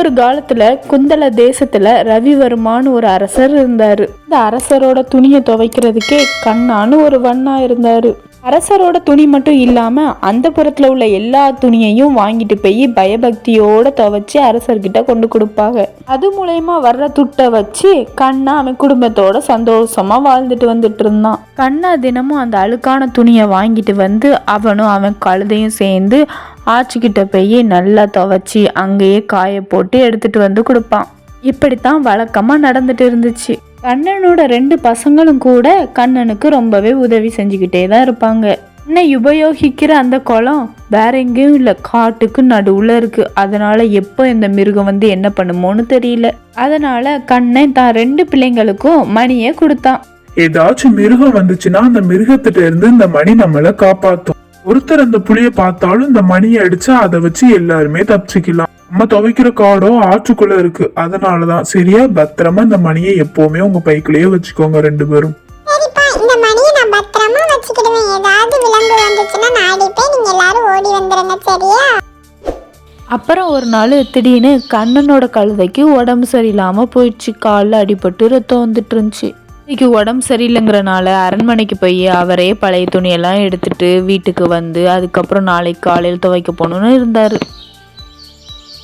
ஒரு காலத்துல குந்தல தேசத்துல ரவிவர்மான்னு ஒரு அரசர் இருந்தாரு. இந்த அரசரோட துணியை துவைக்கிறதுக்கே கண்ணான்னு ஒரு வண்ணா இருந்தாரு. அரசரோட துணி மட்டும் இல்லாமல் அந்த புறத்தில் உள்ள எல்லா துணியையும் வாங்கிட்டு போய் பயபக்தியோட துவைச்சி அரசர்கிட்ட கொண்டு கொடுப்பாங்க. அது மூலயமா வர்ற துட்டை வச்சு கண்ணா அவன் குடும்பத்தோட சந்தோஷமா வாழ்ந்துட்டு வந்துட்டு இருந்தான். கண்ணா தினமும் அந்த அழுக்கான துணியை வாங்கிட்டு வந்து அவனும் அவன் கழுதையும் சேர்ந்து ஆச்சிக்கிட்ட போய் நல்லா துவைச்சி அங்கேயே காய போட்டு எடுத்துட்டு வந்து கொடுப்பான். இப்படித்தான் வழக்கமாக நடந்துட்டு இருந்துச்சு. கண்ணனோட ரெண்டு பசங்களும் கூட கண்ணனுக்கு ரொம்பவே உதவி செஞ்சுக்கிட்டே தான் இருப்பாங்க. என்னை உபயோகிக்கிற அந்த குளம் வேற எங்கேயும் இல்லை காட்டுக்கு நடுவில் இருக்கு. அதனால எப்போ இந்த மிருகம் வந்து என்ன பண்ணுமோன்னு தெரியல. அதனால கண்ணன் தான் ரெண்டு பிள்ளைங்களுக்கும் மணியை கொடுத்தான். ஏதாச்சும் மிருகம் வந்துச்சுன்னா அந்த மிருகத்திட்ட இருந்து இந்த மணி நம்மளை காப்பாற்றும் ஒருத்தர் அந்த புளிய பார்த்தாலும் இந்த மணியை அடிச்சா அதை வச்சு எல்லாருமே தப்பிச்சுக்கலாம். நம்ம துவைக்கிற காடம் ஆற்றுக்குள்ள இருக்கு. அதனாலதான் சரியா பத்திரமா இந்த மணியை எப்பவுமே உங்க பைக்குள்ளேயே வச்சுக்கோங்க ரெண்டு பேரும். சரிப்பா இந்த மணியை நான் பத்திரமா வச்சுக்கிடுவேன். ஏதாவது விலங்கு வந்துச்சுன்னா நான் அடிப்பேன். நீங்க எல்லாரும் ஓடி வந்துருங்க சரியா? அப்புறம் ஒரு நாள் திடீர்னு கண்ணனோட கழுதைக்கு உடம்பு சரியில்லாமல் போயிடுச்சு. காலில் அடிபட்டு ரத்தம் வந்துட்டு இருந்துச்சு இன்னைக்கு உடம்பு சரியில்லைங்கிறனால அரண்மனைக்கு போய் அவரே பழைய துணியெல்லாம் எடுத்துட்டு வீட்டுக்கு வந்து அதுக்கப்புறம் நாளைக்கு காலையில் துவைக்க போகணுன்னு இருந்தார்.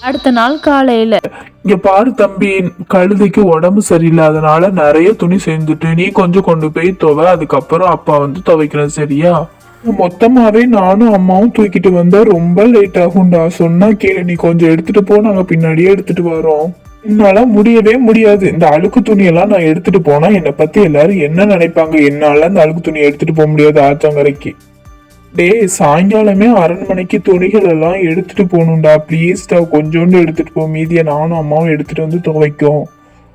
அடுத்த நாள் காலையில. இங்க பாரு தம்பி கழுதைக்கு உடம்பு சரியில்லாதனால நிறைய துணி சேர்ந்துட்டு நீ கொஞ்சம் கொண்டு போய் துவை அதுக்கப்புறம் அப்பா வந்து துவைக்கிறேன் சரியா? மொத்தமாவே நானும் அம்மாவும் தூக்கிட்டு வந்தா ரொம்ப லேட் ஆகும்டா. சொன்னா கேளு நீ கொஞ்சம் எடுத்துட்டு போ நாங்க பின்னாடியே எடுத்துட்டு வரோம். என்னால முடியவே முடியாது. இந்த அழுக்கு துணியெல்லாம் நான் எடுத்துட்டு போனா என்னை பத்தி எல்லாரும் என்ன நினைப்பாங்க? என்னால அந்த அழுக்கு துணி எடுத்துட்டு போக முடியாது ஆச்சங்கரைக்கு டேய் சாயங்காலமே அரண்மனைக்கு துணிகள் எல்லாம் எடுத்துட்டு போகணும்டா. ப்ளீஸ்டா கொஞ்சோண்டு எடுத்துட்டு போ. மீதியை நானும் அம்மாவும் எடுத்துட்டு வந்து துவைக்கும்.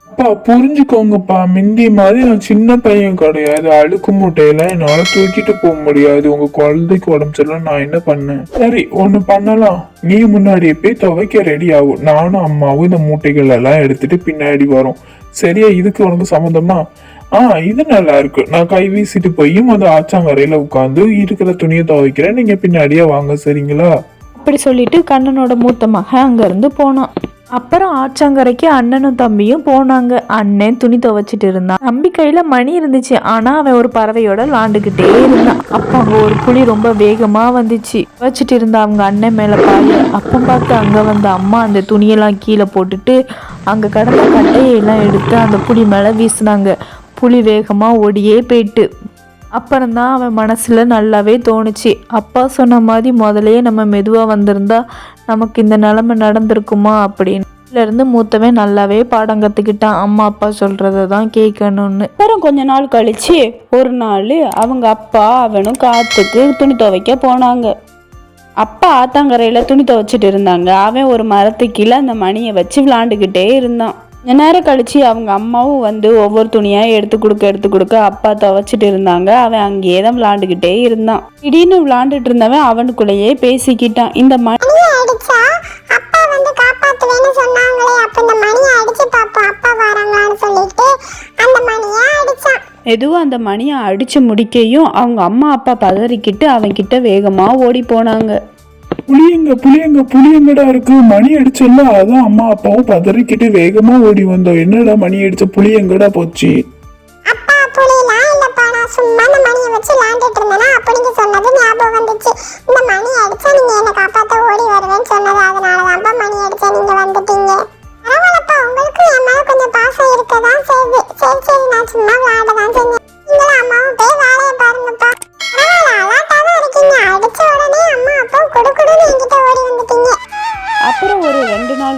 அப்பா புரிஞ்சுக்கோங்கப்பா. மிந்தி மாதிரி நான் சின்ன பையன் கிடையாது. அழுக்கு மூட்டையெல்லாம் என்னால தூக்கிட்டு போக முடியாது. உங்க குழந்தைக்கு உடம்பு சரியில்லை நான் என்ன பண்ணேன்? சரி ஒண்ணு பண்ணலாம். நீ முன்னாடியே போய் துவைக்க ரெடி ஆகும் நானும் அம்மாவும் இந்த மூட்டைகள் எல்லாம் எடுத்துட்டு பின்னாடி வரோம். சரியா இதுக்கு உனக்கு சம்மந்தமா? ஆ இது நல்லா இருக்கு நான் கை வீசிட்டு போய் முத ஆச்சாங்கரையில உட்காந்து இருக்கிற துணியை துவைக்கிறேன். நீங்க பின்னாடியே வாங்க சரிங்களா? அப்படி சொல்லிட்டு கண்ணனோட மூத்த மகன் அங்கேருந்து போனான். அப்புறம் ஆச்சாங்கரைக்கு அண்ணனும் தம்பியும் போனாங்க. அண்ணன் துணி துவைச்சிட்டு இருந்தான். தம்பி கையில மணி இருந்துச்சு. ஆனா அவன் ஒரு பறவையோட விளாண்டுக்கிட்டே இருந்தான். அப்ப அங்க ஒரு புளி ரொம்ப வேகமா வந்துச்சு. துவைச்சிட்டு இருந்த அவங்க அண்ணன் மேல பாய. அப்போ பார்த்து அங்க வந்த அம்மா அந்த துணியெல்லாம் கீழே போட்டுட்டு அங்க கடந்த கட்டையெல்லாம் எடுத்து அந்த புளி மேல வீசினாங்க. புலி வேகமாக ஓடியே போயிட்டு. அப்புறம்தான் அவன் மனசில் நல்லாவே தோணுச்சு. அப்பா சொன்ன மாதிரி முதலையே நம்ம மெதுவாக வந்திருந்தா நமக்கு இந்த நிலமை நடந்திருக்குமா அப்படின்னு. இருந்து மூத்தவன் நல்லாவே பாடம் கற்றுக்கிட்டான் அம்மா அப்பா சொல்கிறத தான் கேட்கணும்னு. அப்புறம் கொஞ்ச நாள் கழித்து ஒரு நாள் அவங்க அப்பா அவனும் காற்றுக்கு துணி துவைக்க போனாங்க. அப்பா ஆத்தாங்கரையில் துணி துவைச்சிட்டு இருந்தாங்க. அவன் ஒரு மரத்து கீழே அந்த மணியை வச்சு விளாண்டுக்கிட்டே இருந்தான். கொஞ்ச நேரம் கழிச்சு அவங்க அம்மாவும் வந்து ஒவ்வொரு துணியா எடுத்து கொடுக்க எடுத்து கொடுக்க அப்பா துவைச்சிட்டு இருந்தாங்க. அவன் அங்கேயே தான் விளாண்டுக்கிட்டே இருந்தான். திடீர்னு விளாண்டுட்டு இருந்தவன் அவனுக்குள்ளேயே பேசிக்கிட்டான். இந்த மணி மணியை அடிச்சா அப்பா வந்து காப்பாத்துவேன்னு சொன்னாங்களே. அப்ப இந்த மணியை அடிச்சு பாப்போம் அப்பா வராங்களான்னு சொல்லிட்டு அந்த மணியை அடிச்சான் மெதுவாக அந்த மணியை அடிச்சு முடிக்கையும் அவங்க அம்மா அப்பா பதறிக்கிட்டு அவன்கிட்ட வேகமா ஓடி போனாங்க. புளியங்க புளியங்க புளியங்கடா இருக்கு. மணி அடிச்சல அதான் அம்மா அப்பாவும் பதறிக்கிட்டு வேகமா ஓடி வந்தோம். என்னடா மணி அடிச்ச புளியங்கடா போச்சு? அப்பா புரியலாம் இல்லப்பா நான் சும்மா அந்த மணியை வச்சு விளையாண்டுட்டு இருந்தேனா அப்ப நீங்க சொன்னது ஞாபகம் வந்துச்சு. இந்த மணி அடிச்சா நீங்க என்ன காப்பாத்த ஓடி வருவேன்னு சொன்னது அதனாலதான்ப்பா மணி அடிச்சா நீங்க வந்துட்டீங்க. பரவாயில்லப்பா உங்களுக்கும் என் மேல கொஞ்சம் பாசம் இருக்கதான் செய்யுது. சரி சரி நான் சும்மா விளையாட தான் செஞ்சேன்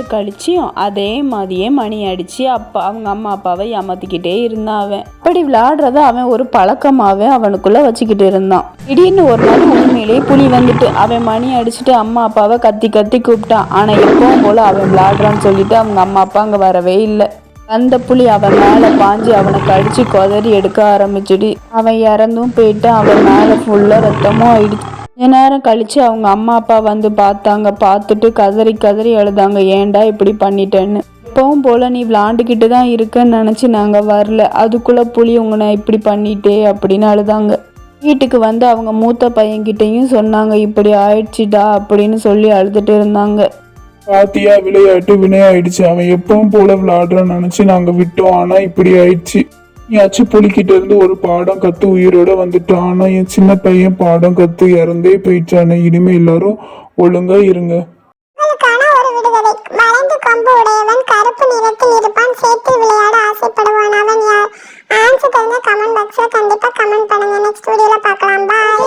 நாள் கழிச்சியும் அதே மாதிரியே மணி அடித்து அப்பா அவங்க அம்மா அப்பாவை ஏமாத்திக்கிட்டே இருந்தான் அவன் அப்படி விளையாடுறத அவன் ஒரு பழக்கமாகவே அவனுக்குள்ளே வச்சுக்கிட்டு இருந்தான். திடீர்னு ஒரு நாள் உண்மையிலேயே புலி வந்துட்டு அவன் மணி அடிச்சுட்டு அம்மா அப்பாவை கத்தி கத்தி கூப்பிட்டான். ஆனால் எப்பவும் போல் அவன் விளையாடுறான்னு சொல்லிட்டு அவங்க அம்மா அப்பா அங்கே வரவே இல்லை. அந்த புலி அவன் மேலே பாஞ்சு அவனை கடிச்சு கொதறி எடுக்க ஆரம்பிச்சுடி அவன் இறந்தும் போயிட்டு அவன் மேல ஃபுல்லாக ரத்தமும் ஆயிடுச்சு. கொஞ்ச நேரம் கழிச்சு அவங்க அம்மா அப்பா வந்து பார்த்தாங்க. பார்த்துட்டு கதறி கதறி அழுதாங்க ஏன்டா இப்படி பண்ணிட்டேன்னு? எப்பவும் போல் நீ விளாண்டுக்கிட்டு தான் இருக்கன்னு நினச்சி நாங்கள் வரல. அதுக்குள்ளே புலி உங்களை இப்படி பண்ணிட்டே அப்படின்னு அழுதாங்க. வீட்டுக்கு வந்து அவங்க மூத்த பையன்கிட்டையும் சொன்னாங்க இப்படி ஆயிடுச்சுடா அப்படின்னு சொல்லி அழுதுட்டு இருந்தாங்க. பாத்தியா விளையாட்டு வினையாயிடுச்சு அவன் எப்பவும் போல விளையாடுறான்னு நினைச்சு நாங்க விட்டோம். ஆனா இப்படி ஆயிடுச்சு. அச்சு புலிக்கிட்ட இருந்து ஒரு பாடம் கத்து உயிரோட வந்துட்டான் ஆனா என் சின்ன பையன் பாடம் கத்து இறந்தே போயிட்டானே இனிமே எல்லாரும் ஒழுங்கா இருங்க. வளைந்து கொம்பு உடையவன் கருப்பு நிறத்தில் இருப்பான். சேர்த்து விளையாட ஆசைப்படுவான். அவன் யார்? ஆன்சர் தெரிஞ்ச கமெண்ட் பாக்ஸ்ல கண்டிப்பா கமெண்ட் பண்ணுங்க. நெக்ஸ்ட் வீடியோல பார்க்கலாம். பாய்